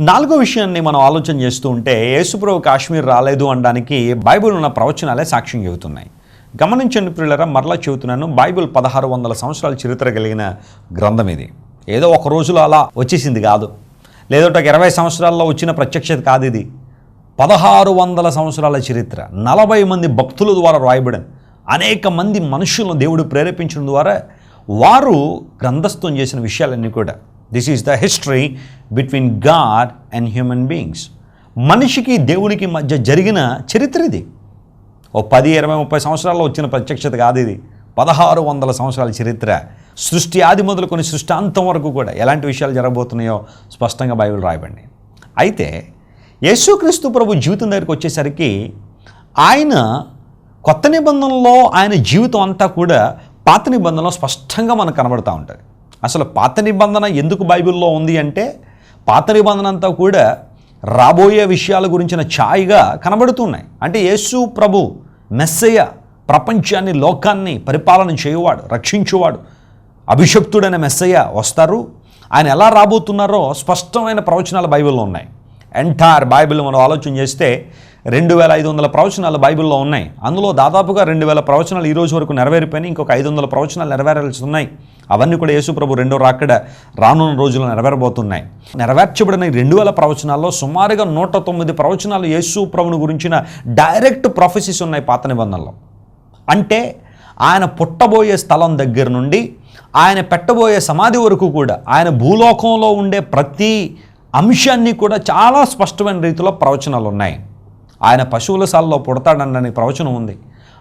నాలుగో విషయాన్ని మనం ఆలోచన చేస్తూ ఉంటే యేసుప్రభు కాశ్మీర్ రాలేదు అనడానికి బైబిల్ ఉన్న ప్రవచనాలే సాక్ష్యం చెబుతున్నాయి. గమనించండి పిల్లరా మరలా చెబుతున్నాను బైబిల్ పదహారు వందల సంవత్సరాల చరిత్ర కలిగిన గ్రంథం ఇది. ఏదో ఒక రోజులో అలా వచ్చేసింది కాదు. లేదో ఒక ఇరవై సంవత్సరాల్లో వచ్చిన ప్రత్యక్షత కాదు ఇది. పదహారు వందల సంవత్సరాల చరిత్ర. నలభై మంది భక్తుల ద్వారా రాయబడింది అనేక మంది మనుషులను దేవుడు ప్రేరేపించడం ద్వారా వారు గ్రంథస్థం చేసిన విషయాలన్నీ కూడా. This is the history between God and human beings మనిషికి దేవునికి మధ్య జరిగిన చరిత్ర ఇది. ఓ పది ఇరవై ముప్పై సంవత్సరాల్లో వచ్చిన ప్రత్యక్షత కాదు ఇది. పదహారు వందల సంవత్సరాల చరిత్ర. సృష్టి ఆది మొదలుకొని సృష్టాంతం వరకు కూడా ఎలాంటి విషయాలు జరగబోతున్నాయో స్పష్టంగా బైబిల్ రాయబండి అయితే యేసుక్రీస్తు ప్రభు జీవితం దగ్గరికి వచ్చేసరికి ఆయన కొత్త నిబంధనలో ఆయన జీవితం అంతా కూడా పాత నిబంధనలో స్పష్టంగా మనకు కనబడుతూ ఉంటుంది. అసలు పాత నిబంధన ఎందుకు బైబిల్లో ఉంది అంటే పాత నిబంధన అంతా కూడా రాబోయే విషయాల గురించిన ఛాయిగా కనబడుతున్నాయి. అంటే యేసు ప్రభు మెస్సయ్య ప్రపంచాన్ని లోకాన్ని పరిపాలన చేయువాడు రక్షించువాడు అభిషక్తుడైన మెస్సయ్య వస్తారు. ఆయన ఎలా రాబోతున్నారో స్పష్టమైన ప్రవచనాలు బైబిల్లో ఉన్నాయి. ఎంటైర్ బైబిల్ మనం ఆలోచన చేస్తే రెండు వేల ఐదు వందల ప్రవచనాలు బైబిల్లో ఉన్నాయి. అందులో దాదాపుగా రెండు వేల ప్రవచనాలు ఈ రోజు వరకు నెరవేరిపోయినాయి. ఇంకొక ఐదు వందల ప్రవచనాలు నెరవేరాల్సి ఉన్నాయి అవన్నీ కూడా యేసుప్రభు రెండో రాకడ రానున్న రోజుల్లో నెరవేరబోతున్నాయి. నెరవేర్చబడిన రెండు వేల ప్రవచనాల్లో సుమారుగా నూట తొమ్మిది ప్రవచనాలు యేసు ప్రభుని గురించిన డైరెక్ట్ ప్రొఫెసీస్ ఉన్నాయి పాత నిబంధనలో. అంటే ఆయన పుట్టబోయే స్థలం దగ్గర నుండి ఆయన పెట్టబోయే సమాధి వరకు కూడా ఆయన భూలోకంలో ఉండే ప్రతి అంశాన్ని కూడా చాలా స్పష్టమైన రీతిలో ప్రవచనాలు ఉన్నాయి ఆయన పశువుల సాలలో పుడతాడన్న ప్రవచనం ఉంది.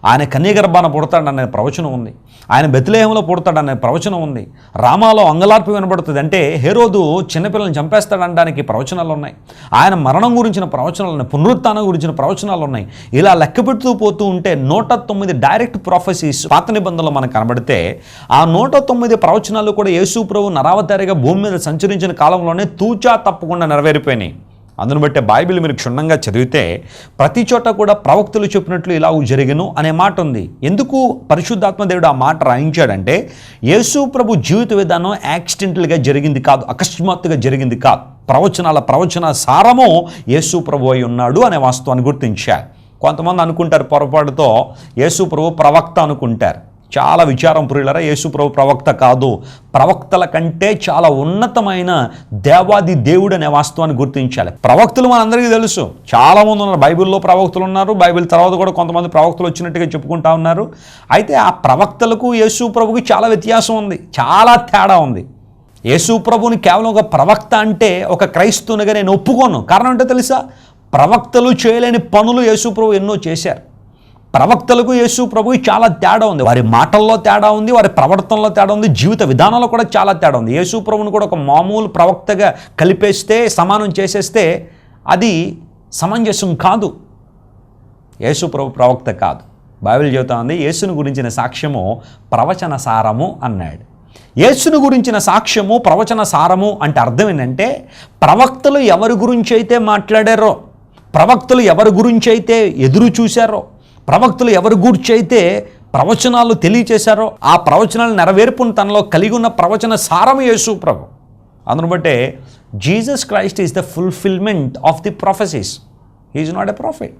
ఆయన కన్యగర్భాన పుడతాడనే ప్రవచనం ఉంది. ఆయన బెతిలేహంలో పుడతాడనే ప్రవచనం ఉంది. రామాలో అంగలార్పు వినబడుతుంది అంటే హేరోదు చిన్నపిల్లల్ని చంపేస్తాడనడానికి ప్రవచనాలు ఉన్నాయి ఆయన మరణం గురించిన ప్రవచనాలు ఉన్నాయి పునరుత్థానం గురించిన ప్రవచనాలు ఉన్నాయి ఇలా లెక్క పెడుతూ పోతూ ఉంటే నూట తొమ్మిది డైరెక్ట్ ప్రొఫెసీస్ పాత నిబంధనలు మనకు కనబడితే ఆ నూట తొమ్మిది ప్రవచనాలు కూడా యేసు ప్రభు నరావతారిగా భూమి మీద సంచరించిన కాలంలోనే తూచా తప్పకుండా నెరవేరిపోయినాయి. అందును బట్టే బైబిల్ మీరు క్షుణ్ణంగా చదివితే ప్రతి చోట కూడా ప్రవక్తలు చెప్పినట్లు ఇలా జరిగను అనే మాట ఉంది. ఎందుకు పరిశుద్ధాత్మ దేవుడు ఆ మాట రాయించాడంటే యేసు ప్రభు జీవిత విధానం యాక్సిడెంటల్గా జరిగింది కాదు అకస్మాత్తుగా జరిగింది కాదు. ప్రవచనాల ప్రవచన సారము యేసు ప్రభు అయి ఉన్నాడు అనే వాస్తవాన్ని గుర్తించారు కొంతమంది అనుకుంటారు పొరపాటుతో యేసు ప్రభు ప్రవక్త అనుకుంటారు. చాలా విచారం పురులరా యేసుప్రభు ప్రవక్త కాదు. ప్రవక్తల కంటే చాలా ఉన్నతమైన దేవాది దేవుడు అనే వాస్తవాన్ని గుర్తించాలి. ప్రవక్తులు మనందరికీ తెలుసు. చాలామంది ఉన్నారు. బైబిల్లో ప్రవక్తలు ఉన్నారు. బైబిల్ తర్వాత కూడా కొంతమంది ప్రవక్తలు వచ్చినట్టుగా చెప్పుకుంటా ఉన్నారు. అయితే ఆ ప్రవక్తలకు యేసు ప్రభుకి చాలా వ్యత్యాసం ఉంది. చాలా తేడా ఉంది. యేసు ప్రభుని కేవలం ఒక ప్రవక్త అంటే ఒక క్రైస్తవునిగా నేను ఒప్పుకోను. కారణం ఏంటో తెలుసా? ప్రవక్తలు చేయలేని పనులు యేసు ప్రభు ఎన్నో చేశారు. ప్రవక్తలకు యేసు ప్రభుకి చాలా తేడా ఉంది. వారి మాటల్లో తేడా ఉంది వారి ప్రవర్తనలో తేడా ఉంది జీవిత విధానంలో కూడా చాలా తేడా ఉంది. యేసు ప్రభుని కూడా ఒక మామూలు ప్రవక్తగా కలిపేస్తే సమానం చేసేస్తే అది సమంజసం కాదు. యేసు ప్రభు ప్రవక్త కాదు. బైబిల్ చెబుతా ఉంది యేసును గురించిన సాక్ష్యము ప్రవచన సారము అన్నాడు. యేసును గురించిన సాక్ష్యము ప్రవచన సారము అంటే అర్థం ఏంటంటే ప్రవక్తలు ఎవరి గురించి అయితే మాట్లాడారో ప్రవక్తలు ఎవరి గురించి అయితే ఎదురు చూశారో ప్రవక్తలు ఎవరి గురించి అయితే ప్రవచనాలు తెలియచేశారో ఆ ప్రవచనాలు నెరవేర్పును తనలో కలిగి ఉన్న ప్రవచన సారము యేసు ప్రభు. అందును బట్టే Jesus Christ is the fulfilment of the prophecies. Is not a prophet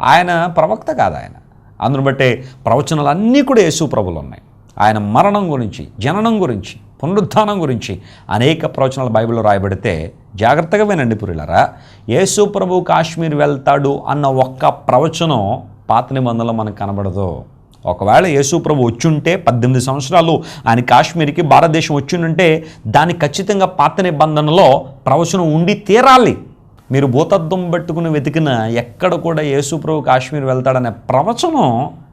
ఆయన ప్రవక్త కాదు ఆయన. అందును బట్టే ప్రవచనాలు అన్నీ కూడా యేసు ప్రభులు ఉన్నాయి. ఆయన మరణం గురించి జననం గురించి పునరుద్ధానం గురించి అనేక ప్రవచనాలు బైబిల్లో రాయబడితే జాగ్రత్తగా వినండి పురిలరా. యేసు ప్రభు కాశ్మీర్ వెళ్తాడు అన్న ఒక్క ప్రవచనం పాత నిబంధనలో మనకు కనబడదు. ఒకవేళ యేసు ప్రభు వచ్చుంటే పద్దెనిమిది సంవత్సరాలు ఆయన కాశ్మీర్కి భారతదేశం వచ్చిండుంటే దానికి ఖచ్చితంగా పాత నిబంధనలో ప్రవచనం ఉండి తీరాలి. మీరు భూతత్వం పట్టుకుని వెతికిన ఎక్కడ కూడా యేసు ప్రభు కాశ్మీర్ వెళ్తాడనే ప్రవచనం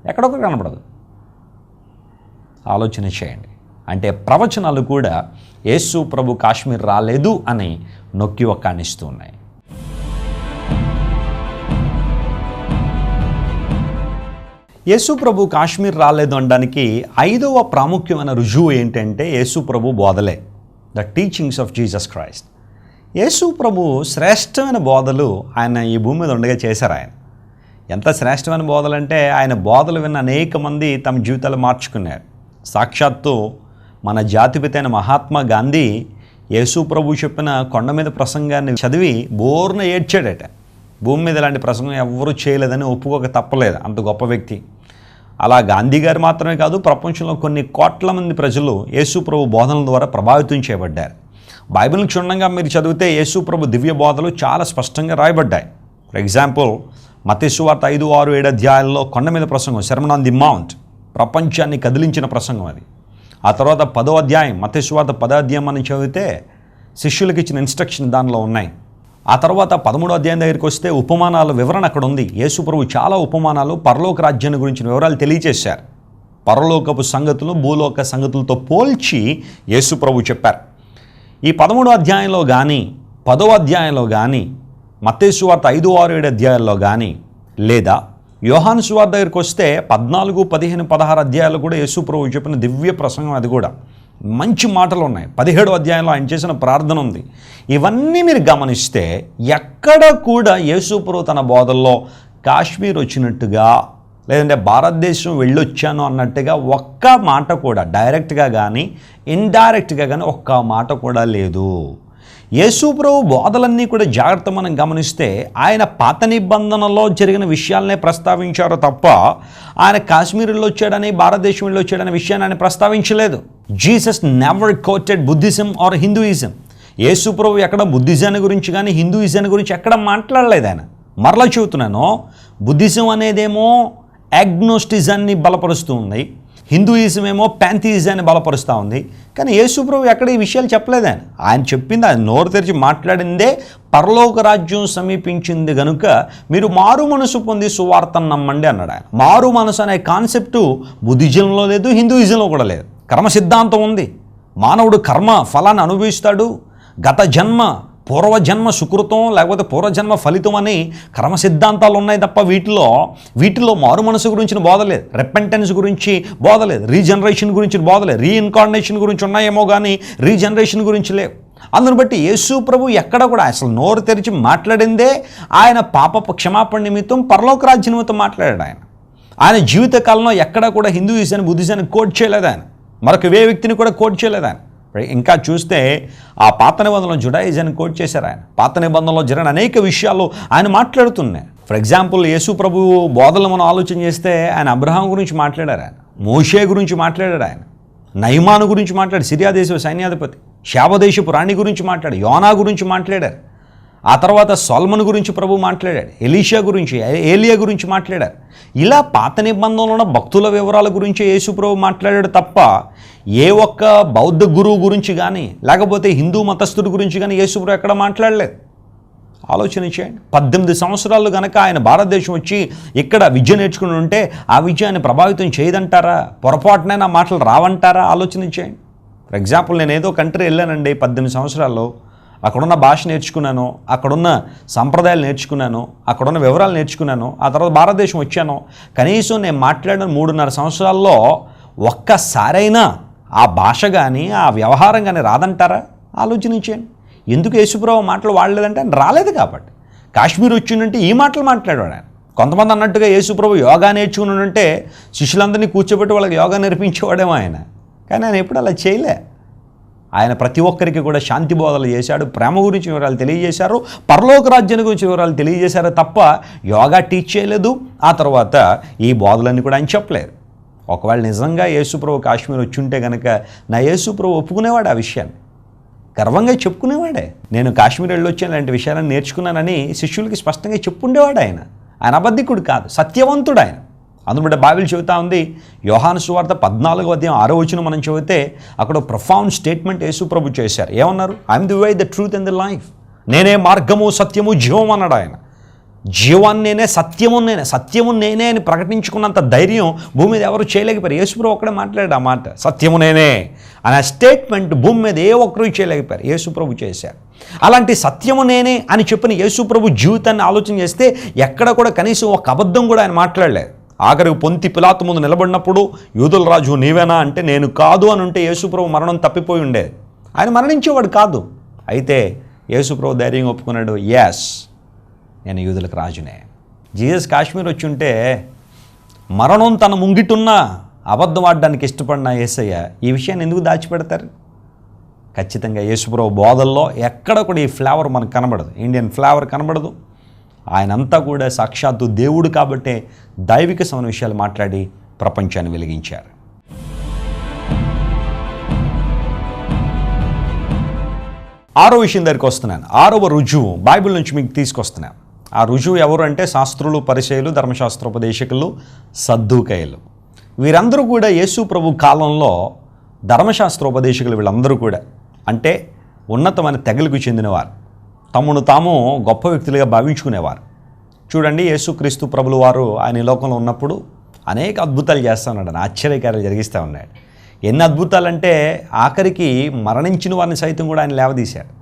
ఎక్కడొక కనబడదు. ఆలోచన చేయండి. అంటే ప్రవచనాలు కూడా యేసు ప్రభు కాశ్మీర్ రాలేదు అని నొక్కి ఒక్కానిస్తూ ఉన్నాయి. యేసు ప్రభు కాశ్మీర్ రాలేదు అనడానికి ఐదవ ప్రాముఖ్యమైన రుజువు ఏంటంటే యేసు ప్రభు బోధలే the teachings of Jesus Christ Yesu ప్రభు శ్రేష్టమైన బోధలు ఆయన ఈ భూమి మీద ఉండగా చేశారు ఆయన. ఎంత శ్రేష్టమైన బోధలు అంటే ఆయన బోధలు విన్న అనేక మంది తమ జీవితాలు మార్చుకున్నారు. సాక్షాత్తు మన జాతిపితైన అయిన మహాత్మా గాంధీ యేసు ప్రభు చెప్పిన కొండ మీద ప్రసంగాన్ని చదివి బోర్న ఏడ్చాడట. భూమి మీద ఇలాంటి ప్రసంగం ఎవరూ చేయలేదని ఒప్పుకోక తప్పలేదు. అంత గొప్ప వ్యక్తి. అలా గాంధీ గారు మాత్రమే కాదు ప్రపంచంలో కొన్ని కోట్ల మంది ప్రజలు యేసుప్రభు బోధనల ద్వారా ప్రభావితం చేయబడ్డారు. బైబిల్ క్షుణ్ణంగా మీరు చదివితే యేసుప్రభు దివ్య బోధలు చాలా స్పష్టంగా రాయబడ్డాయి. ఫర్ ఎగ్జాంపుల్ మతేశ్వార్త ఐదు ఆరు ఏడు అధ్యాయాల్లో కొండ మీద ప్రసంగం శర్మన్ ఆన్ ది మౌంట్ ప్రపంచాన్ని కదిలించిన ప్రసంగం అది. ఆ తర్వాత పదో అధ్యాయం మతేశ్వార్త పదో అధ్యాయం మనం చదివితే శిష్యులకు ఇచ్చిన ఇన్స్ట్రక్షన్ దానిలో ఉన్నాయి. ఆ తర్వాత పదమూడో అధ్యాయం దగ్గరికి వస్తే ఉపమానాల వివరణ అక్కడ ఉంది. యేసుప్రభు చాలా ఉపమానాలు పరలోక రాజ్యాన్ని గురించిన వివరాలు తెలియజేశారు. పరలోకపు సంగతులు భూలోక సంగతులతో పోల్చి యేసు ప్రభు చెప్పారు. ఈ పదమూడో అధ్యాయంలో కానీ పదో అధ్యాయంలో కానీ మత్తేసు వార్త ఐదు ఆరు ఏడు అధ్యాయాల్లో కానీ లేదా యోహాను సువార్త దగ్గరికి వస్తే పద్నాలుగు పదిహేను పదహారు అధ్యాయాలు కూడా యేసుప్రభు చెప్పిన దివ్య ప్రసంగం అది కూడా. మంచి మాటలు ఉన్నాయి పదిహేడు అధ్యాయంలో ఆయన చేసిన ప్రార్థన ఉంది. ఇవన్నీ మీరు గమనిస్తే ఎక్కడ కూడా యేసుప్రభు తన బోధల్లో కాశ్మీర్ వచ్చినట్టుగా లేదంటే భారతదేశం వెళ్ళొచ్చాను అన్నట్టుగా ఒక్క మాట కూడా డైరెక్ట్గా కానీ ఇండైరెక్ట్గా కానీ ఒక్క మాట కూడా లేదు. యేసుప్రభు బోధలన్నీ కూడా జాగ్రత్త మనం గమనిస్తే ఆయన పాత నిబంధనలో జరిగిన విషయాలనే ప్రస్తావించారు తప్ప ఆయన కాశ్మీర్లో వచ్చాడని భారతదేశం వెళ్ళి వచ్చాడనే విషయాన్ని ఆయన ప్రస్తావించలేదు. Jesus never quoted Buddhism or Hinduism. యేసుప్రభు ఎక్కడ బుద్ధిజాన్ని గురించి కానీ హిందూయిజాన్ని గురించి ఎక్కడ మాట్లాడలేదు ఆయన. మరలా చెబుతున్నాను బుద్ధిజం అనేదేమో యాగ్నోస్టిజాన్ని బలపరుస్తూ ఉంది హిందూయిజం ఏమో ప్యాంథియిజాన్ని బలపరుస్తూ ఉంది. కానీ యేసుప్రభు ఎక్కడ ఈ విషయాలు చెప్పలేదు ఆయన. ఆయన చెప్పింది ఆయన నోరు తెరిచి మాట్లాడిందే పరలోక రాజ్యం సమీపించింది కనుక మీరు మారు మనసు పొంది సువార్తను నమ్మండి అన్నాడు ఆయన. మారు మనసు అనే కాన్సెప్టు బుద్ధిజంలో లేదు హిందూయిజంలో కూడా లేదు. కర్మ సిద్ధాంతం ఉంది. మానవుడు కర్మ ఫలాన్ని అనుభవిస్తాడు. గత జన్మ పూర్వజన్మ సుకృతం లేకపోతే పూర్వజన్మ ఫలితం అని కర్మ సిద్ధాంతాలు ఉన్నాయి తప్ప వీటిలో వీటిలో మారు మనసు గురించిన బోధలేదు రెపెంటెన్స్ గురించి బోధలేదు రీజనరేషన్ గురించి బోధలేదు రీఇన్కార్నేషన్ గురించి ఉన్నాయేమో కానీ రీజనరేషన్ గురించి లేవు. అందును బట్టి యేసు ప్రభు ఎక్కడ కూడా అసలు నోరు తెరిచి మాట్లాడిందే ఆయన పాప క్షమాపణ నిమిత్తం పరలోక రాజ్య నిమిత్తం మాట్లాడాడు ఆయన. ఆయన జీవితకాలంలో ఎక్కడా కూడా హిందూయిజాన్ని బుద్ధిజాన్ని కోట్ చేయలేదు ఆయన. మరొక వే వ్యక్తిని కూడా కోట్ చేయలేదు ఆయన. ఇంకా చూస్తే ఆ పాత నిబంధనలో జుడాయిజన్ కోట్ చేశారు ఆయన. పాత నిబంధనలో జరిగిన అనేక విషయాలు ఆయన మాట్లాడుతున్నాయి. ఫర్ ఎగ్జాంపుల్ యేసు ప్రభు బోధనలు మనం ఆలోచన చేస్తే ఆయన అబ్రహాం గురించి మాట్లాడారు ఆయన. మోషే గురించి మాట్లాడాడు ఆయన. నయమాను గురించి మాట్లాడు సిరియా దేశ సైన్యాధిపతి. శాపదేశపు రాణి గురించి మాట్లాడు యోనా గురించి మాట్లాడారు. ఆ తర్వాత సోల్మన్ గురించి ప్రభు మాట్లాడాడు ఎలీషా గురించి ఏ- ఏలియా గురించి మాట్లాడారు. ఇలా పాత నిబంధనలో ఉన్న భక్తుల వివరాల గురించి యేసు ప్రభు మాట్లాడాడు తప్ప ఏ ఒక్క బౌద్ధ గురువు గురించి కానీ లేకపోతే హిందూ మతస్థుడి గురించి కానీ యేసు ప్రభు ఎక్కడ మాట్లాడలేదు. ఆలోచన చేయండి. పద్దెనిమిది సంవత్సరాలు కనుక ఆయన భారతదేశం వచ్చి ఇక్కడ విద్య నేర్చుకుని ఉంటే ఆ విద్య ఆయన ప్రభావితం చేయదంటారా? పొరపాటునైనా మాటలు రావంటారా? ఆలోచన చేయండి. ఫర్ ఎగ్జాంపుల్ నేను ఏదో కంట్రీ వెళ్ళానండి పద్దెనిమిది సంవత్సరాల్లో. అక్కడున్న భాష నేర్చుకున్నాను అక్కడున్న సంప్రదాయాలు నేర్చుకున్నాను అక్కడున్న వివరాలు నేర్చుకున్నాను ఆ తర్వాత భారతదేశం వచ్చాను. కనీసం నేను మాట్లాడిన మూడున్నర సంవత్సరాల్లో ఒక్కసారైనా ఆ భాష కానీ ఆ వ్యవహారం కానీ రాదంటారా? ఆలోచించండి ఎందుకు యేసుప్రభు మాటలు వాడలేదంటే ఆయన రాలేదు కాబట్టి. కాశ్మీర్ వచ్చిందంటే ఈ మాటలు మాట్లాడాడు ఆయన. కొంతమంది అన్నట్టుగా యేసుప్రభు యోగా నేర్చుకుని ఉంటే శిష్యులందరినీ కూర్చోబెట్టి వాళ్ళకి యోగా నేర్పించేవాడేమో ఆయన. కానీ ఆయన ఎప్పుడు అలా చేయలే. ఆయన ప్రతి ఒక్కరికి కూడా శాంతి బోధలు చేశాడు ప్రేమ గురించి వివరాలు తెలియజేశారు పరలోక రాజ్యాన్ని గురించి వివరాలు తెలియజేశారు తప్ప యోగా టీచ్ చేయలేదు. ఆ తర్వాత ఈ బోధలన్నీ కూడా ఆయన చెప్పలేదు ఒకవేళ నిజంగా యేసుప్రభు కాశ్మీర్ వచ్చి ఉంటే కనుక నా యేసుప్రభు ఒప్పుకునేవాడు ఆ విషయాన్ని. గర్వంగా చెప్పుకునేవాడే. నేను కాశ్మీర్ వెళ్ళొచ్చాను ఇలాంటి విషయాలను నేర్చుకున్నానని శిష్యులకి స్పష్టంగా చెప్పుండేవాడు ఆయన. ఆయన అబద్ధికుడు కాదు సత్యవంతుడు ఆయన. అందుబట్టి బైబిల్ చెబుతా ఉంది. యోహాను సువార్త పద్నాలుగో అధ్యాయం ఆరో వచ్చిన మనం చెబితే అక్కడ ప్రొఫౌండ్ స్టేట్మెంట్ యేసుప్రభు చేశారు. ఏమన్నారు? I am the way the truth and the life నేనే మార్గము సత్యము జీవం అన్నాడు ఆయన. జీవాన్ని నేనే సత్యము నేనే సత్యము నేనే అని ప్రకటించుకున్నంత ధైర్యం భూమి మీద ఎవరు చేయలేకపోయారు. యేసుప్రభు ఒక్కడే మాట్లాడాడు ఆ మాట. సత్యము నేనే అనే స్టేట్మెంట్ భూమి మీద ఏ ఒక్కరు చేయలేకపోయారు. యేసుప్రభు చేశారు. అలాంటి సత్యము నేనే అని చెప్పిన యేసుప్రభు జీవితాన్ని ఆలోచన చేస్తే ఎక్కడ కూడా కనీసం ఒక అబద్ధం కూడా ఆయన మాట్లాడలేదు. ఆఖరికి పొంతి పిలాతు ముందు నిలబడినప్పుడు యూదుల రాజు నీవేనా? అంటే నేను కాదు అని ఉంటే యేసుప్రభు మరణం తప్పిపోయి ఉండే. ఆయన మరణించేవాడు కాదు. అయితే యేసుప్రభు ధైర్యం ఒప్పుకున్నాడు ఎస్ నేను యూదులకు రాజునే. జీసస్ కాశ్మీర్ వచ్చి ఉంటే మరణం తన ముంగిటున్నా అబద్ధం ఆడడానికి ఇష్టపడిన యేసయ్య ఈ విషయాన్ని ఎందుకు దాచిపెడతారు? ఖచ్చితంగా యేసుప్రభు బోధల్లో ఎక్కడ కూడా ఈ ఫ్లేవర్ మనకు కనబడదు. ఇండియన్ ఫ్లేవర్ కనబడదు. ఆయనంతా కూడా సాక్షాత్తు దేవుడు కాబట్టే దైవిక సమ విషయాలు మాట్లాడి ప్రపంచాన్ని వెలిగించారు. ఆరో విషయం దగ్గరికి వస్తున్నాను. ఆరవ రుజువు. బైబిల్ నుంచి మీకు తీసుకొస్తున్నాను. ఆ రుజువు ఎవరు అంటే శాస్త్రులు పరిచయలు ధర్మశాస్త్రోపదేశకులు సద్దుకయలు. వీరందరూ కూడా యేసు ప్రభు కాలంలో ధర్మశాస్త్రోపదేశకులు వీళ్ళందరూ కూడా. అంటే ఉన్నతమైన తెగలకు చెందినవారు. తమను తాము గొప్ప వ్యక్తులుగా భావించుకునేవారు. చూడండి యేసుక్రీస్తు ప్రభులు వారు ఆయన ఈ లోకంలో ఉన్నప్పుడు అనేక అద్భుతాలు చేస్తూ ఉన్నాడు ఆయన ఆశ్చర్యకార్యాలు జరిగిస్తూ ఉన్నాడు. ఎన్ని అద్భుతాలంటే ఆఖరికి మరణించిన వారిని సైతం కూడా ఆయన లేవదీశాడు.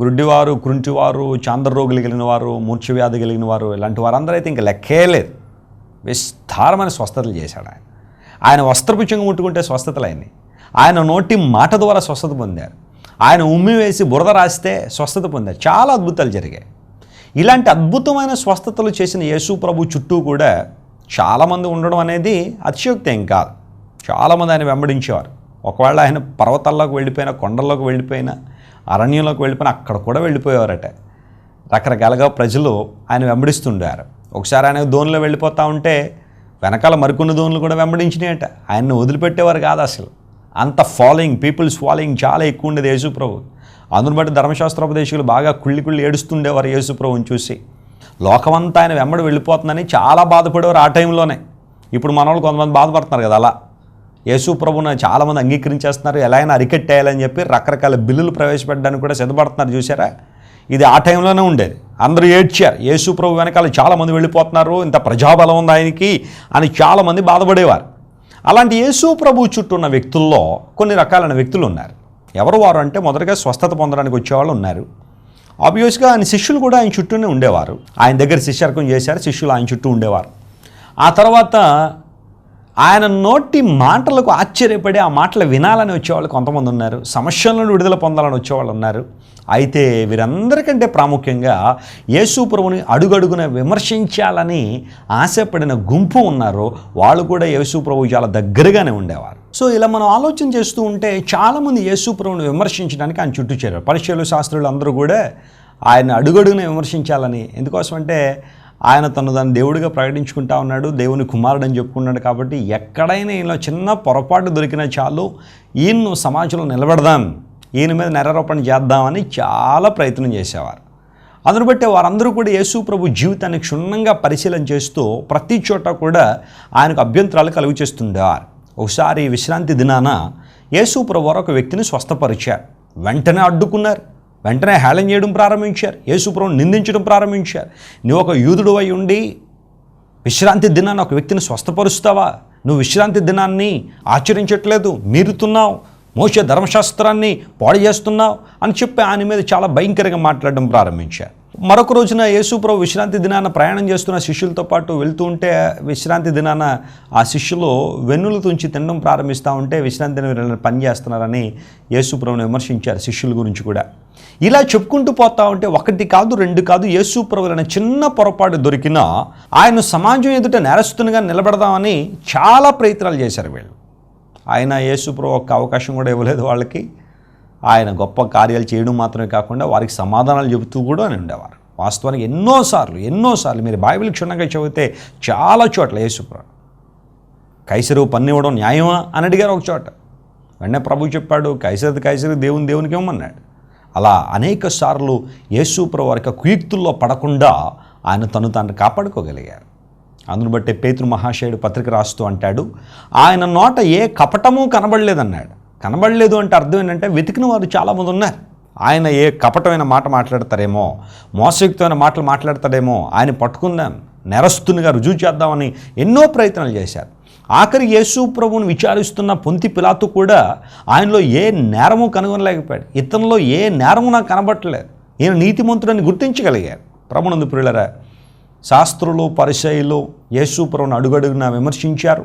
గుడ్డివారు కృంటివారు చాంద్ర రోగులు కలిగిన వారు మూర్ఛవ్యాధి కలిగిన వారు ఇలాంటి వారందరూ అయితే ఇంకా లెక్కే లేదు. విస్తారమైన స్వస్థతలు చేశాడు ఆయన. ఆయన వస్త్రపుచ్చంగా ముట్టుకుంటే స్వస్థతలు ఆయన్ని. ఆయన నోటి మాట ద్వారా స్వస్థత పొందారు. ఆయన ఉమ్మి వేసి బురద రాస్తే స్వస్థత పొందారు. చాలా అద్భుతాలు జరిగాయి. ఇలాంటి అద్భుతమైన స్వస్థతలు చేసిన యేసు ప్రభు చుట్టూ కూడా చాలామంది ఉండడం అనేది అతిశయోక్తి ఏం కాదు. చాలామంది ఆయన వెంబడించేవారు. ఒకవేళ ఆయన పర్వతాల్లోకి వెళ్ళిపోయినా కొండల్లోకి వెళ్ళిపోయినా అరణ్యంలోకి వెళ్ళిపోయినా అక్కడ కూడా వెళ్ళిపోయేవారట. రకరకాలుగా ప్రజలు ఆయన వెంబడిస్తుండారు ఒకసారి ఆయన దోనిలో వెళ్ళిపోతూ ఉంటే వెనకాల మరికొన్ని దోనులు కూడా వెంబడించినాయట. ఆయన్ని వదిలిపెట్టేవారు కాదు అసలు. అంత ఫాలోయింగ్ పీపుల్స్ ఫాలోయింగ్ చాలా ఎక్కువ ఉండేది యేసుప్రభు. అందును బట్టి ధర్మశాస్త్రోపదేశకులు బాగా కుళ్ళి కుళ్ళి ఏడుస్తుండేవారు యేసుప్రభుని చూసి. లోకమంతా ఆయన వెంబడి వెళ్ళిపోతుందని చాలా బాధపడేవారు ఆ టైంలోనే. ఇప్పుడు మన వాళ్ళు కొంతమంది బాధపడుతున్నారు కదా అలా. యేసుప్రభుని చాలామంది అంగీకరించేస్తున్నారు ఎలా అయినా అరికెట్టేయాలని చెప్పి రకరకాల బిల్లులు ప్రవేశపెట్టడానికి కూడా సిద్ధపడుతున్నారు చూసారా ఇది ఆ టైంలోనే ఉండేది. అందరూ ఏడ్చారు యేసుప్రభు వెనకాల చాలామంది వెళ్ళిపోతున్నారు ఇంత ప్రజాబలం ఉంది ఆయనకి అని చాలామంది బాధపడేవారు. అలాంటి యేసు ప్రభు చుట్టూ ఉన్న వ్యక్తుల్లో కొన్ని రకాలైన వ్యక్తులు ఉన్నారు. ఎవరు వారు అంటే మొదటగా స్వస్థత పొందడానికి వచ్చేవాళ్ళు ఉన్నారు. ఆబ్వియస్గా ఆయన శిష్యులు కూడా ఆయన చుట్టూనే ఉండేవారు. ఆయన దగ్గర శిష్యర్కం చేశారు శిష్యులు ఆయన చుట్టూ ఉండేవారు. ఆ తర్వాత ఆయన నోటి మాటలకు ఆశ్చర్యపడి ఆ మాటలు వినాలని వచ్చేవాళ్ళు కొంతమంది ఉన్నారు. సమస్యలను విడుదల పొందాలని వచ్చేవాళ్ళు ఉన్నారు. అయితే వీరందరికంటే ప్రాముఖ్యంగా యేసు ప్రభుని అడుగడుగున విమర్శించాలని ఆశపడిన గుంపు ఉన్నారు. వాళ్ళు కూడా యేసు ప్రభు చాలా దగ్గరగానే ఉండేవారు. సో ఇలా మనం ఆలోచన చేస్తూ ఉంటే చాలామంది యేసు ప్రభుని విమర్శించడానికి ఆయన చుట్టూ చేరారు. పరిచయలు శాస్త్రులు అందరూ కూడా ఆయన అడుగడుగున విమర్శించాలని. ఎందుకోసమంటే ఆయన తను దాన్ని దేవుడిగా ప్రకటించుకుంటా ఉన్నాడు దేవుని కుమారుడు అని చెప్పుకున్నాడు కాబట్టి ఎక్కడైనా ఈయనలో చిన్న పొరపాటు దొరికినా చాలు ఈయన్ను సమాజంలో నిలబెడదాం ఈయన మీద నెరారోపణ చేద్దామని చాలా ప్రయత్నం చేసేవారు. అందును బట్టి వారందరూ కూడా యేసు ప్రభు జీవితాన్ని క్షుణ్ణంగా పరిశీలన చేస్తూ ప్రతి చోట కూడా ఆయనకు అభ్యంతరాలు కలుగు చేస్తుండేవారు ఒకసారి విశ్రాంతి దినాన యేసు ప్రభు వారు ఒక వ్యక్తిని స్వస్థపరిచారు. వెంటనే అడ్డుకున్నారు. వెంటనే హేళన చేయడం ప్రారంభించారు. యేసుప్రభుని నిందించడం ప్రారంభించారు. నువ్వు ఒక యూదుడు అయి ఉండి విశ్రాంతి దినాన్ని ఒక వ్యక్తిని స్వస్థపరుస్తావా? నువ్వు విశ్రాంతి దినాన్ని ఆచరించట్లేదు. మీరుతున్నావు. మోస ధర్మశాస్త్రాన్ని పాడు చేస్తున్నావు అని చెప్పి ఆయన మీద చాలా భయంకరంగా మాట్లాడడం ప్రారంభించారు. మరొక రోజున యేసుప్రభు విశ్రాంతి దినాన ప్రయాణం చేస్తున్న శిష్యులతో పాటు వెళ్తూ ఉంటే విశ్రాంతి దినాన ఆ శిష్యులు వెన్నులు తుంచి తినడం ప్రారంభిస్తూ ఉంటే విశ్రాంతి దినం వీళ్ళని పని చేస్తున్నారని యేసుప్రభుని విమర్శించారు శిష్యుల గురించి కూడా. ఇలా చెప్పుకుంటూ పోతా ఉంటే ఒకటి కాదు రెండు కాదు యేసుప్రభులైన చిన్న పొరపాటు దొరికినా ఆయన సమాజం ఎదుట నేరస్తునిగా నిలబడదామని చాలా ప్రయత్నాలు చేశారు వీళ్ళు. ఆయన యేసుప్రభు ఒక్క అవకాశం కూడా ఇవ్వలేదు వాళ్ళకి. ఆయన గొప్ప కార్యాలు చేయడం మాత్రమే కాకుండా వారికి సమాధానాలు చెబుతూ కూడా అని ఉండేవారు. వాస్తవానికి ఎన్నోసార్లు ఎన్నోసార్లు మీరు బైబిల్ క్షుణ్ణంగా చదివితే చాలా చోట్ల యేసుప్రభు కైసరు పన్నివ్వడం న్యాయమా అని అడిగారు ఒక చోట. వెంటనే ప్రభు చెప్పాడు కైసరి కైసరి దేవుని దేవునికి ఇవ్వమన్నాడు. అలా అనేక సార్లు యేసుప్రభు వారికి కుయుక్తుల్లో పడకుండా ఆయన తను తాను కాపాడుకోగలిగారు. అందును బట్టే పేతృ మహాశయుడు పత్రిక రాస్తూ అంటాడు ఆయన నోట ఏ కపటమూ కనబడలేదన్నాడు. కనబడలేదు అంటే అర్థం ఏంటంటే వెతికిన వారు చాలామంది ఉన్నారు. ఆయన ఏ కపటమైన మాట మాట్లాడతారేమో మోసయుక్తమైన మాటలు మాట్లాడతాడేమో ఆయన పట్టుకుందాం నెరస్తునిగా రుజువు చేద్దామని ఎన్నో ప్రయత్నాలు చేశారు. ఆఖరి యేసు ప్రభువును విచారిస్తున్న పొంతి పిలాతు కూడా ఆయనలో ఏ నేరము కనుగొనలేకపోయాడు. ఇతనిలో ఏ నేరము నాకు కనబట్టలేదు. ఈయన నీతిమంతుడని గుర్తించగలిగారు. ప్రభునందు ప్రియులరా శాస్త్రులు పరిచయులు యేసు ప్రభువుని అడుగడుగున విమర్శించారు.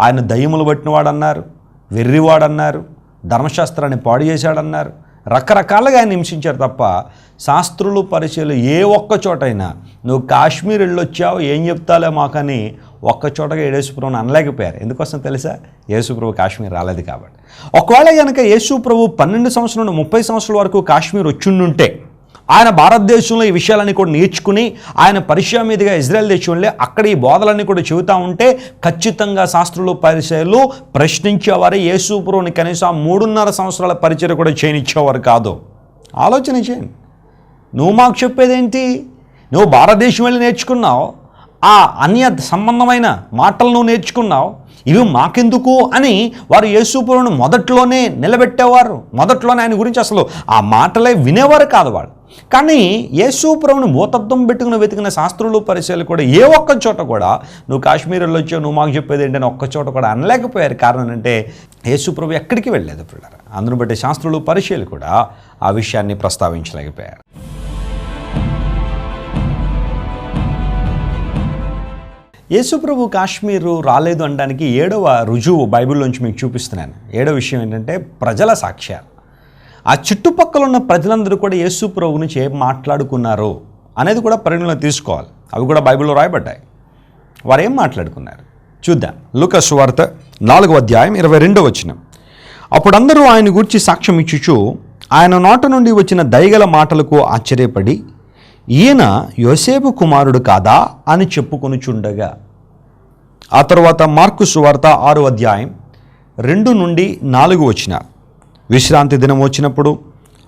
ఆయన దయ్యములు పట్టినవాడన్నారు. వెర్రివాడన్నారు ధర్మశాస్త్రాన్ని పాడు చేశాడన్నారు. రకరకాలుగా ఆయన హింసించారు తప్ప శాస్త్రులు పరిచయలు ఏ ఒక్క చోటైనా నువ్వు కాశ్మీర్ వెళ్ళొచ్చావు ఏం చెప్తాలే మాకని ఒక్క చోటగా యేసుప్రభుని అనలేకపోయారు. ఎందుకోసం తెలుసా? యేసుప్రభు కాశ్మీర్ రాలేదు కాబట్టి. ఒకవేళ కనుక యేసుప్రభు పన్నెండు సంవత్సరాల నుండి ముప్పై సంవత్సరాల వరకు కాశ్మీర్ వచ్చిండుంటే ఆయన భారతదేశంలో ఈ విషయాలన్నీ కూడా నేర్చుకుని ఆయన పరిచయ మీదుగా ఇజ్రాయెల్ దేశంలో అక్కడ ఈ బోధలన్నీ కూడా చెబుతూ ఉంటే ఖచ్చితంగా శాస్త్రులు పరిచయాలు ప్రశ్నించేవారు. యేసుపురుని కనీసం మూడున్నర సంవత్సరాల పరిచయం కూడా చేయనిచ్చేవారు కాదు. ఆలోచన చేయండి. నువ్వు మాకు చెప్పేదేంటి? నువ్వు భారతదేశం వెళ్ళి నేర్చుకున్నావు. ఆ అన్య సంబంధమైన మాటలు నువ్వు నేర్చుకున్నావు. ఇవి మాకెందుకు అని వారు యేసుపురుని మొదట్లోనే నిలబెట్టేవారు. మొదట్లోనే ఆయన గురించి అసలు ఆ మాటలే వినేవారు కాదు వాళ్ళు. కానీ యేసుప్రభుని మూతత్వం పెట్టుకుని వెతికిన శాస్త్రులు పరిచయాలు కూడా ఏ ఒక్క చోట కూడా నువ్వు కాశ్మీర్లో వచ్చావు నువ్వు మాకు చెప్పేది ఏంటని ఒక్క చోట కూడా అనలేకపోయారు. కారణం అంటే యేసుప్రభు ఎక్కడికి వెళ్ళలేదు పిల్లలు అందును బట్టి శాస్త్రులు పరిచయాలు కూడా ఆ విషయాన్ని ప్రస్తావించలేకపోయారు. యేసుప్రభు కాశ్మీరు రాలేదు అనడానికి ఏడవ రుజువు బైబిల్లోంచి మీకు చూపిస్తున్నాను. ఏడవ విషయం ఏంటంటే ప్రజల సాక్ష్యాలు. ఆ చుట్టుపక్కల ఉన్న ప్రజలందరూ కూడా యేసు ప్రభు నుంచి ఏం మాట్లాడుకున్నారు అనేది కూడా పరిగణలో తీసుకోవాలి. అవి కూడా బైబిల్లో రాయబడ్డాయి. వారు ఏం మాట్లాడుకున్నారు? చూద్దాం. లుకస్ వార్త నాలుగవ అధ్యాయం ఇరవై రెండో వచ్చిన అప్పుడు అందరూ ఆయన గురించి సాక్ష్యం ఇచ్చుచు ఆయన నోట నుండి వచ్చిన దయగల మాటలకు ఆశ్చర్యపడి ఈయన యోసేపు కుమారుడు కాదా? అని చెప్పుకొనుచుండగా ఆ తర్వాత మార్కు సువార్త ఆరు అధ్యాయం రెండు నుండి నాలుగు వచ్చిన విశ్రాంతి దినం వచ్చినప్పుడు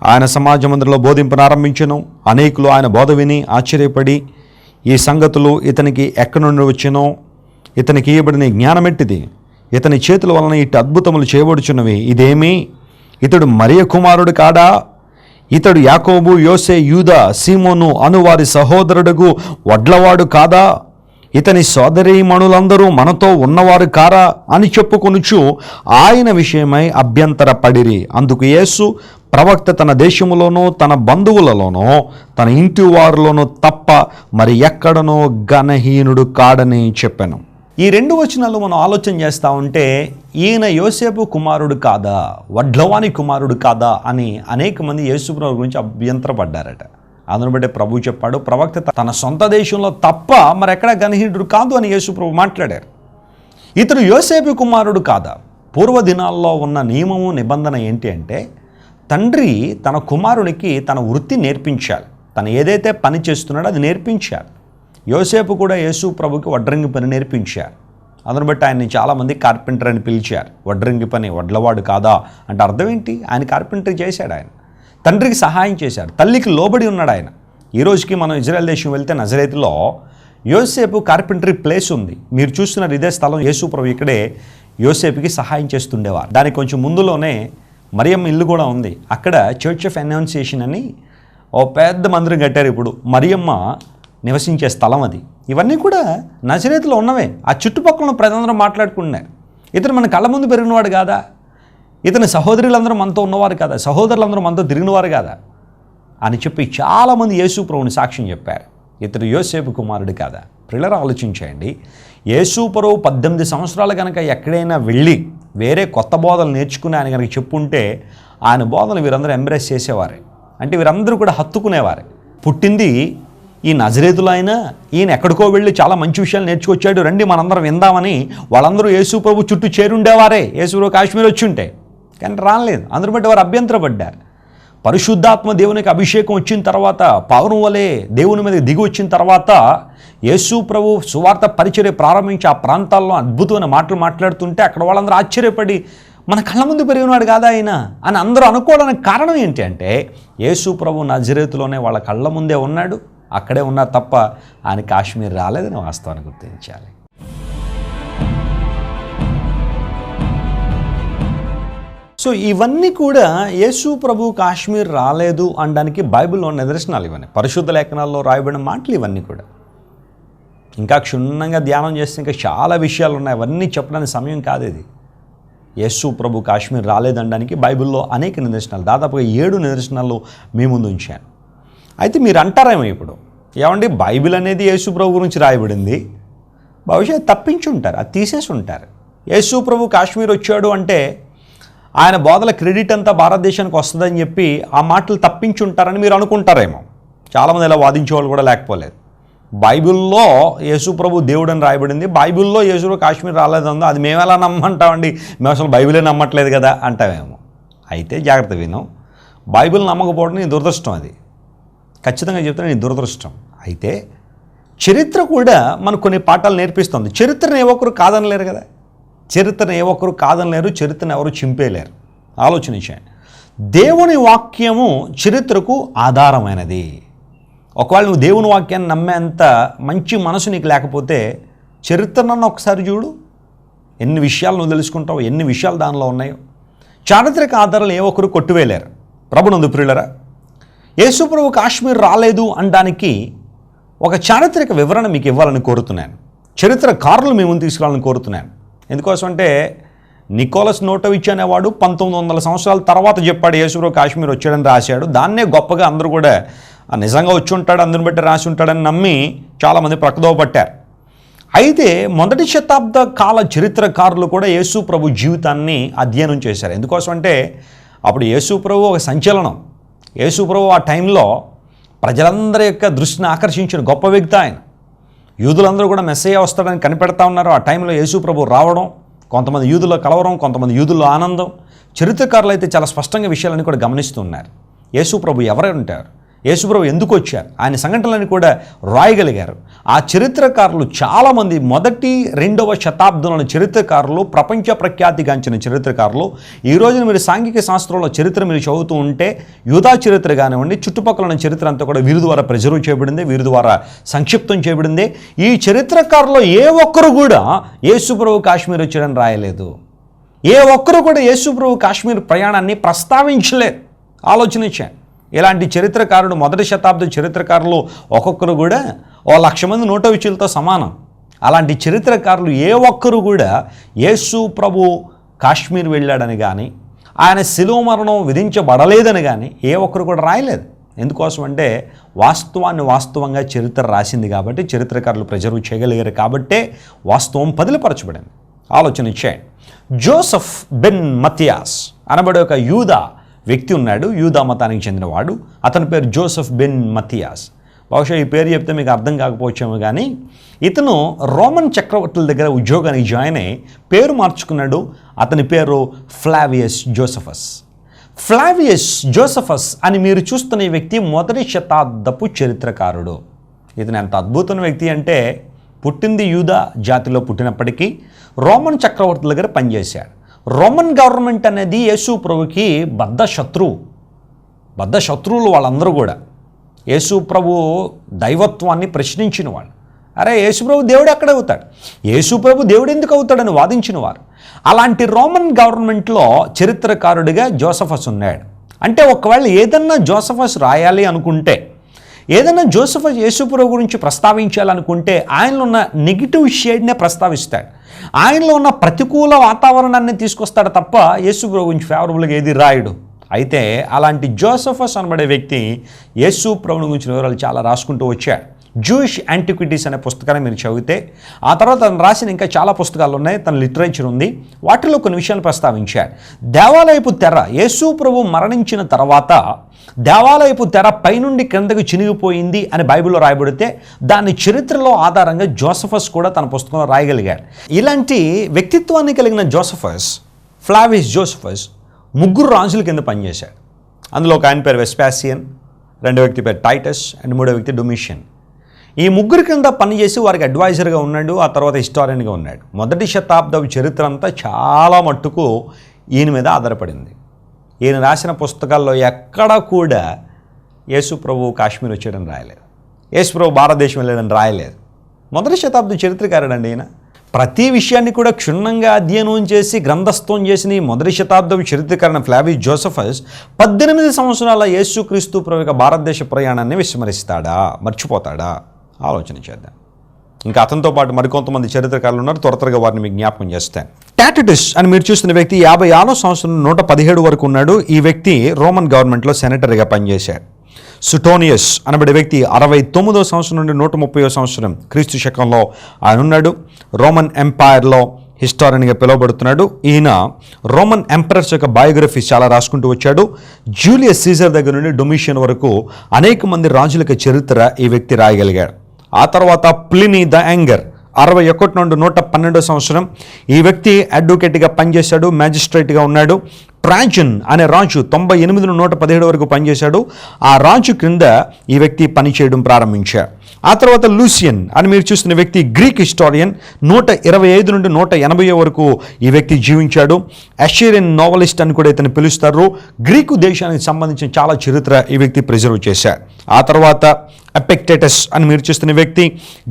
ఆయన సమాజ మందిరంలో బోధింపనారంభించను అనేకులు ఆయన బోధ విని ఆశ్చర్యపడి ఈ సంగతులు ఇతనికి ఎక్కడి నుండి వచ్చినో ఇతనికి ఇవ్వబడిన జ్ఞానమెట్టిది ఇతని చేతుల వలన ఇటు అద్భుతములు చేయబడుచున్నవి ఇదేమి? ఇతడు మరియ కుమారుడు కాడా? ఇతడు యాకోబు యోసే యూద సీమోను అనువారి సహోదరుడుగు వడ్లవాడు కాదా? ఇతని సోదరీమణులందరూ మనతో ఉన్నవారు కారా అని చెప్పుకొనుచు ఆయన విషయమై అభ్యంతర పడిరి అందుకు యేసు ప్రవక్త తన దేశములోనూ తన బంధువులలోనూ తన ఇంటి వారిలోనూ తప్ప మరి ఎక్కడనో ఘనహీనుడు కాడని చెప్పాను. ఈ రెండు వచనాలు మనం ఆలోచన చేస్తూ ఉంటే ఈయన యోసేపు కుమారుడు కాదా? వడ్లవాణి కుమారుడు కాదా? అని అనేక మంది యేసుప్రభు గురించి అభ్యంతరపడ్డారట. అందును బట్టి ప్రభు చెప్పాడు ప్రవక్త తన సొంత దేశంలో తప్ప మరెక్కడ గణహీనుడు కాదు అని యేసుప్రభు మాట్లాడారు. ఇతడు యోసేపు కుమారుడు కాదా? పూర్వ దినాల్లో ఉన్న నియమము నిబంధన ఏంటి అంటే తండ్రి తన కుమారునికి తన వృత్తి నేర్పించాలి. తను ఏదైతే పని చేస్తున్నాడో అది నేర్పించాలి. యోసేపు కూడా యేసు ప్రభుకి వడ్రంగి పని నేర్పించారు. అందును బట్టి ఆయన్ని చాలామంది కార్పెంటర్ అని పిలిచారు. వడ్రంగి పని వడ్లవాడు కాదా? అంటే అర్థం ఏంటి? ఆయన కార్పెంటర్ చేశాడు ఆయన. తండ్రికి సహాయం చేశాడు. తల్లికి లోబడి ఉన్నాడు ఆయన. ఈ రోజుకి మనం ఇజ్రాయెల్ దేశం వెళ్తే నజరేతిలో యోసేపు కార్పెంటరీ ప్లేస్ ఉంది. మీరు చూస్తున్నారు ఇదే స్థలం యేసుప్రభు ఇక్కడే యోసేపుకి సహాయం చేస్తుండేవారు. దానికి కొంచెం ముందులోనే మరియమ్మ ఇల్లు కూడా ఉంది. అక్కడ చర్చ్ ఆఫ్ అనౌన్సియేషన్ అని ఓ పెద్ద మందిరం కట్టారు ఇప్పుడు. మరియమ్మ నివసించే స్థలం అది. ఇవన్నీ కూడా నజరేతిలో ఉన్నవే. ఆ చుట్టుపక్కల ప్రజలందరూ మాట్లాడుకుంటున్నారు. ఇతను మన కళ్ళ ముందు పెరిగినవాడు కాదా? ఇతని సహోదరులందరూ మనతో ఉన్నవారు కదా? సహోదరులందరూ మనతో తిరిగినవారు కదా? అని చెప్పి చాలామంది యేసు ప్రభుని సాక్ష్యం చెప్పారు. ఇతడు యోసేపు కుమారుడు కదా? పిల్లలు ఆలోచించండి యేసు పద్దెనిమిది సంవత్సరాలు కనుక ఎక్కడైనా వెళ్ళి వేరే కొత్త బోధలు నేర్చుకుని ఆయన కనుక చెప్పుంటే ఆయన బోధనలు వీరందరూ ఎంబ్రేస్ చేసేవారే. అంటే వీరందరూ కూడా హత్తుకునేవారే. పుట్టింది ఈ నజరేతులు ఆయన ఈయన ఎక్కడికో వెళ్ళి చాలా మంచి విషయాలు నేర్చుకొచ్చాడు. రండి మనందరం విందామని వాళ్ళందరూ యేసు ప్రభు చుట్టూ చేరుండేవారే. యేసు ప్రభు కాశ్మీర్ వచ్చి ఉంటే కానీ రాలేదు. అందరూ బట్టి వారు అభ్యంతరపడ్డారు. పరిశుద్ధాత్మ దేవునికి అభిషేకం వచ్చిన తర్వాత పౌరం వలె దేవుని మీద దిగి వచ్చిన తర్వాత యేసు ప్రభు సువార్త పరిచర్య ప్రారంభించి ఆ ప్రాంతాల్లో అద్భుతమైన మాటలు మాట్లాడుతుంటే అక్కడ వాళ్ళందరూ ఆశ్చర్యపడి మన కళ్ళ ముందు పెరిగినాడు కాదా ఆయన? అని అందరూ అనుకోవడానికి కారణం ఏంటి అంటే యేసు ప్రభు నజరేతులోనే వాళ్ళ కళ్ళ ముందే ఉన్నాడు. అక్కడే ఉన్నా తప్ప ఆయన కాశ్మీర్ రాలేదని వాస్తవాన్ని గుర్తించాలి. సో ఇవన్నీ కూడా యేసు ప్రభు కాశ్మీర్ రాలేదు అనడానికి బైబిల్లో నిదర్శనాలు ఇవన్నీ. పరిశుద్ధ లేఖనాల్లో రాయబడిన మాటలు ఇవన్నీ కూడా. ఇంకా క్షుణ్ణంగా ధ్యానం చేస్తే ఇంకా చాలా విషయాలు ఉన్నాయి. అవన్నీ చెప్పడానికి సమయం కాదు ఇది. యేసు ప్రభు కాశ్మీర్ రాలేదనడానికి బైబిల్లో అనేక నిదర్శనాలు. దాదాపుగా ఏడు నిదర్శనాలు మీ ముందు ఉంచాను. అయితే మీరు అంటారేమో ఇప్పుడు? ఏమండి బైబిల్ అనేది యేసు ప్రభు గురించి రాయబడింది. బహుశా తప్పించి ఉంటారు అది తీసేసి ఉంటారు యేసు ప్రభు కాశ్మీర్ వచ్చాడు అంటే ఆయన బోధల క్రెడిట్ అంతా భారతదేశానికి వస్తుందని చెప్పి ఆ మాటలు తప్పించి ఉంటారని మీరు అనుకుంటారేమో. చాలామంది ఇలా వాదించే వాళ్ళు కూడా లేకపోలేదు. బైబిల్లో యేసు ప్రభు దేవుడు అని రాయబడింది. బైబిల్లో యేసు కాశ్మీర్ రాలేదందో అది? మేము ఎలా నమ్మంటామండి? మేము అసలు బైబిలే నమ్మట్లేదు కదా అంటామేమో అయితే జాగ్రత్త విను. బైబిల్ నమ్మకపోవడం నీ దురదృష్టం అది. ఖచ్చితంగా చెప్తున్నా నీ దురదృష్టం. అయితే చరిత్ర కూడా మనకు కొన్ని పాఠాలు నేర్పిస్తుంది. చరిత్రను ఏ ఒక్కరు కాదనలేరు కదా. చరిత్రను ఏ ఒక్కరు కాదనలేరు చరిత్రను ఎవరు చింపేయలేరు. ఆలోచించండి. దేవుని వాక్యము చరిత్రకు ఆధారమైనది. ఒకవేళ నువ్వు దేవుని వాక్యాన్ని నమ్మేంత మంచి మనసు నీకు లేకపోతే చరిత్రను ఒకసారి చూడు. ఎన్ని విషయాలు నువ్వు తెలుసుకుంటావు ఎన్ని విషయాలు దానిలో ఉన్నాయో. చారిత్రక ఆధారాలు ఏ ఒక్కరు కొట్టివేయలేరు. ప్రభునందు ప్రియులరా యేసుప్రభు కాశ్మీర్ రాలేదు అనడానికి ఒక చారిత్రక వివరణ మీకు ఇవ్వాలని కోరుతున్నాను. చరిత్రకారులు మేము తీసుకురావాలని కోరుతున్నాను. ఎందుకోసం అంటే నికోలస్ నోటోవిచ్ అనేవాడు పంతొమ్మిది వందల సంవత్సరాల తర్వాత చెప్పాడు యేసురావు కాశ్మీర్ వచ్చాడని రాశాడు. దాన్నే గొప్పగా అందరూ కూడా నిజంగా వచ్చి ఉంటాడు అందరిని బట్టి రాసి ఉంటాడని నమ్మి చాలామంది ప్రక్కదోవ పట్టారు అయితే మొదటి శతాబ్ద కాల చరిత్రకారులు కూడా యేసు ప్రభు జీవితాన్ని అధ్యయనం చేశారు. ఎందుకోసం అంటే అప్పుడు యేసు ప్రభు ఒక సంచలనం. యేసు ప్రభు ఆ టైంలో ప్రజలందరి యొక్క దృష్టిని ఆకర్షించిన గొప్ప వ్యక్తి ఆయన. యూదులందరూ కూడా మెస్సయ్య వస్తాడని కనిపెడతా ఉన్నారు. ఆ టైంలో యేసు ప్రభు రావడం కొంతమంది యూదుల్లో కలవరం కొంతమంది యూదుల్లో ఆనందం చరిత్రకారులు అయితే చాలా స్పష్టంగా విషయాలని కూడా గమనిస్తూ ఉన్నారు. యేసు ప్రభు ఎవరై ఉంటారు? యేసుప్రభు ఎందుకు వచ్చారు? ఆయన సంఘటనలను కూడా రాయగలిగారు. ఆ చరిత్రకారులు చాలామంది మొదటి రెండవ శతాబ్దంలోని చరిత్రకారులు ప్రపంచ ప్రఖ్యాతిగాంచిన చరిత్రకారులు ఈ రోజున మీరు సాంఘిక శాస్త్రంలో చరిత్ర మీరు చదువుతూ ఉంటే యూదా చరిత్ర కానివ్వండి చుట్టుపక్కల ఉన్న చరిత్ర అంతా కూడా వీరి ద్వారా ప్రిజర్వ్ చేయబడింది వీరి ద్వారా సంక్షిప్తం చేయబడింది. ఈ చరిత్రకారులో ఏ ఒక్కరు కూడా యేసుప్రభు కాశ్మీర్ వచ్చాడని రాయలేదు. ఏ ఒక్కరు కూడా యేసుప్రభు కాశ్మీర్ ప్రయాణాన్ని ప్రస్తావించలేదు. ఆలోచన ఇచ్చాను ఇలాంటి చరిత్రకారుడు మొదటి శతాబ్ద చరిత్రకారులు ఒక్కొక్కరు కూడా ఓ లక్ష మంది నోట విచులతో సమానం. అలాంటి చరిత్రకారులు ఏ ఒక్కరు కూడా యేసు ప్రభు కాశ్మీర్ వెళ్ళాడని కానీ ఆయన శిలువ మరణం విధించబడలేదని కానీ ఏ ఒక్కరు కూడా రాయలేదు. ఎందుకోసం అంటే వాస్తవాన్ని వాస్తవంగా చరిత్ర రాసింది కాబట్టి చరిత్రకారులు ప్రిజర్వ్ చేయగలిగారు కాబట్టే వాస్తవం పదిలిపరచబడింది. ఆలోచన ఇచ్చేయండి జోసఫ్ బెన్ మతియాస్ అనబడే ఒక యూదా వ్యక్తి ఉన్నాడు యూదా మతానికి చెందినవాడు. అతని పేరు జోసఫ్ బెన్ మతియాస్. బహుశా ఈ పేరు చెప్తే మీకు అర్థం కాకపోవచ్చేమో కానీ ఇతను రోమన్ చక్రవర్తుల దగ్గర ఉద్యోగానికి జాయిన్ అయ్యి పేరు మార్చుకున్నాడు. అతని పేరు ఫ్లావియస్ జోసఫస్. ఫ్లావియస్ జోసఫస్ అని మీరు చూస్తున్న ఈ వ్యక్తి మొదటి శతాబ్దపు చరిత్రకారుడు. ఇతను ఎంత అద్భుతమైన వ్యక్తి అంటే పుట్టింది యూదా జాతిలో పుట్టినప్పటికీ రోమన్ చక్రవర్తుల దగ్గర పనిచేశాడు. రోమన్ గవర్నమెంట్ అనేది యేసు ప్రభుకి బద్ధ శత్రువు. బద్ధ శత్రువులు వాళ్ళందరూ కూడా. యేసు ప్రభు దైవత్వాన్ని ప్రశ్నించిన వాళ్ళు. అరే యేసుప్రభు దేవుడు ఎక్కడ అవుతాడు? యేసుప్రభు దేవుడు ఎందుకు అవుతాడని వాదించిన వారు. అలాంటి రోమన్ గవర్నమెంట్లో చరిత్రకారుడిగా జోసఫస్ ఉన్నాడు. అంటే ఒకవేళ ఏదన్నా జోసఫస్ రాయాలి అనుకుంటే ఏదైనా జోసఫ్ యేసుప్రభు గురించి ప్రస్తావించాలనుకుంటే ఆయనలో ఉన్న నెగిటివ్ షేడ్నే ప్రస్తావిస్తాడు. ఆయనలో ఉన్న ప్రతికూల వాతావరణాన్ని తీసుకొస్తాడు తప్ప యేసుప్రభు గురించి ఫేవరబుల్గా ఏది రాయడు. అయితే అలాంటి జోసఫస్ అనబడే వ్యక్తి యేసు ప్రభుని వివరాలు చాలా రాసుకుంటూ వచ్చాడు. జూయిష్ యాంటిక్విటీస్ అనే పుస్తకాన్ని మీరు చదివితే ఆ తర్వాత తను రాసిన ఇంకా చాలా పుస్తకాలు ఉన్నాయి. తన లిటరేచర్ ఉంది. వాటిలో కొన్ని విషయాలు ప్రస్తావించాడు. దేవాలయపు తెర యేసు ప్రభు మరణించిన తర్వాత దేవాలయపు తెర పైనుండి క్రిందకు చినిగిపోయింది అని బైబిల్లో రాయబడితే దాని చరిత్రలో ఆధారంగా జోసఫస్ కూడా తన పుస్తకంలో రాయగలిగాడు. ఇలాంటి వ్యక్తిత్వాన్ని కలిగిన జోసఫస్ ఫ్లావిస్ జోసఫస్ ముగ్గురు రాజుల కింద పనిచేశాడు. అందులో ఒక ఆయన పేరు వెస్పాసియన్ రెండో వ్యక్తి పేరు టైటస్ అండ్ మూడో వ్యక్తి డొమిషియన్. ఈ ముగ్గురు కింద పనిచేసి వారికి అడ్వైజర్గా ఉన్నాడు ఆ తర్వాత హిస్టారియన్గా ఉన్నాడు. మొదటి శతాబ్దపు చరిత్ర అంతా చాలా మట్టుకు ఈయన మీద ఆధారపడింది. ఈయన రాసిన పుస్తకాల్లో ఎక్కడ కూడా యేసు ప్రభు కాశ్మీర్ వచ్చాడని రాయలేదు. యేసు ప్రభు భారతదేశం వెళ్ళాడని రాయలేదు. మొదటి శతాబ్ద చరిత్రకారుడండి ఈయన. ప్రతి విషయాన్ని కూడా క్షుణ్ణంగా అధ్యయనం చేసి గ్రంథస్థం చేసిన ఈ మొదటి శతాబ్దం చరిత్రకరణ ఫ్లావి జోసఫస్ పద్దెనిమిది సంవత్సరాల యేసుక్రీస్తు ప్రభు భారతదేశ ప్రయాణాన్ని విస్మరిస్తాడా? మర్చిపోతాడా? ఆలోచన చేద్దాం. ఇంకా అతనితో పాటు మరికొంతమంది చరిత్రకారులు ఉన్నారు. త్వర త్వరగా వారిని మీకు జ్ఞాపకం చేస్తాను. టాటిటిస్ అని మీరు చూస్తున్న వ్యక్తి యాభై ఆరో సంవత్సరం నూట పదిహేడు వరకు ఉన్నాడు. ఈ వ్యక్తి రోమన్ గవర్నమెంట్లో సెనేటర్గా పనిచేశాడు. సుటోనియస్ అనబడే వ్యక్తి అరవై తొమ్మిదో సంవత్సరం నుండి నూట ముప్పయో సంవత్సరం క్రీస్తు శకంలో ఆయన ఉన్నాడు. రోమన్ ఎంపైర్లో హిస్టారియన్గా పిలువబడుతున్నాడు. ఈయన రోమన్ ఎంపరర్స్ యొక్క బయోగ్రఫీ చాలా రాసుకుంటూ వచ్చాడు. జూలియస్ సీజర్ దగ్గర నుండి డొమిషియన్ వరకు అనేక మంది రాజుల చరిత్ర ఈ వ్యక్తి రాయగలిగాడు. ఆ తర్వాత ప్లినీ ద యాంగర్. అరవై ఒకటి నుండి నూట పన్నెండో సంవత్సరం. ఈ వ్యక్తి అడ్వకేట్గా పనిచేశాడు మ్యాజిస్ట్రేట్గా ఉన్నాడు. ట్రాజన్ అనే రాజు తొంభై ఎనిమిది నూట పదిహేడు వరకు పనిచేశాడు. ఆ రాజు క్రింద ఈ వ్యక్తి పనిచేయడం ప్రారంభించాడు ఆ తర్వాత లూసియన్ అని మీరు చూస్తున్న వ్యక్తి గ్రీక్ హిస్టారియన్ నూట ఇరవై ఐదు నుండి నూట ఎనభై వరకు ఈ వ్యక్తి జీవించాడు. అషేరియన్ నోవలిస్ట్ అని కూడా ఇతను పిలుస్తారు. గ్రీకు దేశానికి సంబంధించిన చాలా చరిత్ర ఈ వ్యక్తి ప్రిజర్వ్ చేశారు. ఆ తర్వాత ఎపెక్టేటస్ అని మీరు చూస్తున్న వ్యక్తి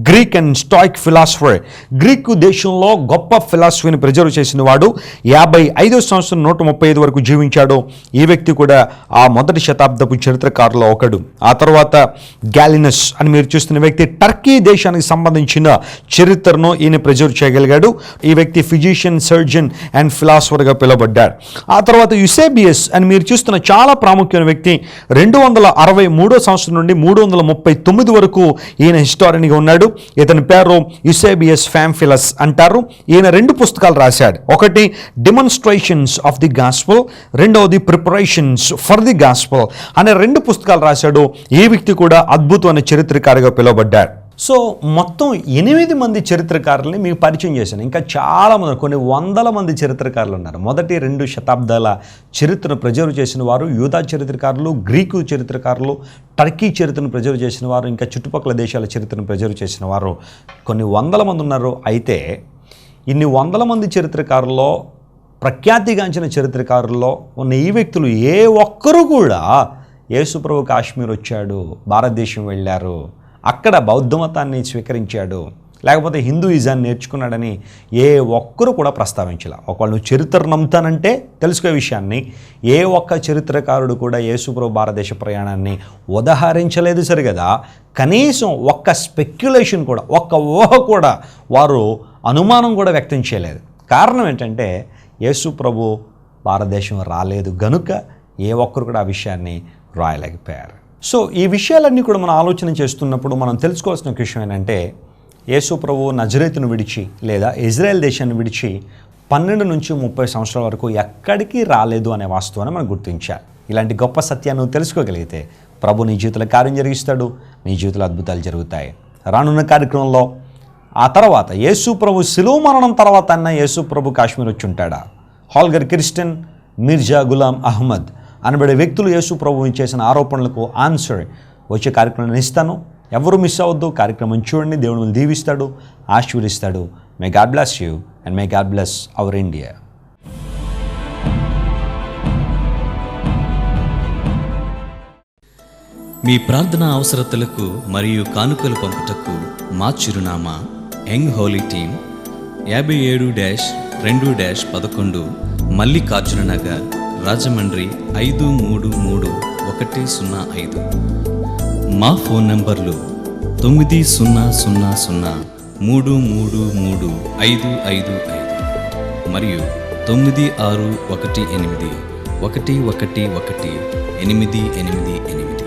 Greek and stoic philosopher. Greek దేశంలో గొప్ప ఫిలాసఫీని ప్రిజర్వ్ చేసిన వాడు యాభై ఐదో సంవత్సరం నూట ముప్పై ఐదు వరకు జీవించాడు ఈ వ్యక్తి కూడా ఆ మొదటి శతాబ్దపు చరిత్రకారులో ఒకడు. ఆ తర్వాత గ్యాలినస్ అని మీరు చూస్తున్న వ్యక్తి టర్కీ దేశానికి సంబంధించిన చరిత్రను ఈయన ప్రిజర్వ్ చేయగలిగాడు. ఈ వ్యక్తి ఫిజిషియన్ సర్జన్ అండ్ ఫిలాసఫర్గా పిలువబడ్డాడు. ఆ తర్వాత యుసేబియస్ అని మీరు చూస్తున్న చాలా ప్రాముఖ్యమైన వ్యక్తి రెండు వందల అరవై మూడో సంవత్సరం నుండి మూడు వందల ముప్పై తొమ్మిది వరకు ఈయన హిస్టారియన్గా ఉన్నాడు. ఇతని పేరు యుసేబియస్ ఫ్యామ్ఫిలస్ అంటారు. ఈయన రెండు పుస్తకాలు రాశాడు. ఒకటి డిమాన్స్ట్రేషన్స్ ఆఫ్ ది గాస్పల్ రెండవది ప్రిపరేషన్స్ ఫర్ ది గాస్పల్ అనే రెండు పుస్తకాలు రాశాడు. ఈ వ్యక్తి కూడా అద్భుతమైన చరిత్రకారిగా పిలువబడ్డాడు సో మొత్తం ఎనిమిది మంది చరిత్రకారుల్ని మీకు పరిచయం చేశాను. ఇంకా చాలా మంది కొన్ని వందల మంది చరిత్రకారులు ఉన్నారు. మొదటి రెండు శతాబ్దాల చరిత్రను ప్రిజర్వ్ చేసిన వారు యూదా చరిత్రకారులు గ్రీకు చరిత్రకారులు టర్కీ చరిత్రను ప్రిజర్వ్ చేసిన వారు ఇంకా చుట్టుపక్కల దేశాల చరిత్రను ప్రిజర్వ్ చేసిన వారు. కొన్ని వందల మంది ఉన్నారు. అయితే ఇన్ని వందల మంది చరిత్రకారుల్లో ప్రఖ్యాతిగాంచిన చరిత్రకారుల్లో ఉన్న ఈ వ్యక్తులు ఏ ఒక్కరు కూడా యేసుప్రభు కాశ్మీర్ వచ్చాడు భారతదేశం వెళ్ళారు అక్కడ బౌద్ధమతాన్ని స్వీకరించాడు లేకపోతే హిందూయిజాన్ని నేర్చుకున్నాడని ఏ ఒక్కరు కూడా ప్రస్తావించాల. ఒకవేళ నువ్వు చరిత్ర నమ్ముతానంటే తెలుసుకునే విషయాన్ని. ఏ ఒక్క చరిత్రకారుడు కూడా యేసుప్రభు భారతదేశ ప్రయాణాన్ని ఉదహరించలేదు సరిగదా. కనీసం ఒక్క స్పెక్యులేషన్ కూడా ఒక్క ఊహ కూడా వారు అనుమానం కూడా వ్యక్తం చేయలేదు. కారణం ఏంటంటే యేసు ప్రభు భారతదేశం రాలేదు గనుక ఏ ఒక్కరు కూడా ఆ విషయాన్ని రాయలేకపోయారు. సో ఈ విషయాలన్నీ కూడా మనం ఆలోచన చేస్తున్నప్పుడు మనం తెలుసుకోవాల్సిన ఒక విషయం ఏంటంటే యేసు ప్రభు నజరేతును విడిచి లేదా ఇజ్రాయెల్ దేశాన్ని విడిచి పన్నెండు నుంచి ముప్పై సంవత్సరాల వరకు ఎక్కడికి రాలేదు అనే వాస్తవాన్ని మనం గుర్తించాలి. ఇలాంటి గొప్ప సత్యాన్ని తెలుసుకోగలిగితే ప్రభు నీ జీవితంలో కార్యం జరిగిస్తాడు నీ జీవితంలో అద్భుతాలు జరుగుతాయి. రానున్న కార్యక్రమంలో ఆ తర్వాత యేసు ప్రభు మరణం తర్వాత అన్న యేసు ప్రభు కాశ్మీర్ వచ్చి ఉంటాడా? హాల్గర్ క్రిస్టియన్ మిర్జా గులాం అహ్మద్ అనబడే వ్యక్తులు యేసు ప్రభువు చేసిన ఆరోపణలకు ఆన్సర్. వచ్చే కార్యక్రమాన్ని ఇస్తాను. ఎవరు మిస్ అవ్వద్దు. కార్యక్రమం చూడండి. దేవుడు దీవిస్తాడు. ఆశీర్వదిస్తాడు. May God bless you and may God bless our India మీ ప్రార్థన అవసరతలకు మరియు కానుకలు పంపుటకు మా చిరునామా యంగ్ హోలీ టీమ్ యాభై ఏడు డ్యాష్ రెండు డ్యాష్ పదకొండు మల్లికార్జున నగర్ రాజమండ్రి ఐదు మూడు మూడు ఒకటి సున్నా ఐదు. మా ఫోన్ నంబర్లు తొమ్మిది సున్నా సున్నా సున్నా మూడు మూడు మూడు ఐదు ఐదు ఐదు మరియు తొమ్మిది ఆరు ఒకటి ఎనిమిది ఒకటి ఒకటి ఒకటి ఎనిమిది ఎనిమిది ఎనిమిది.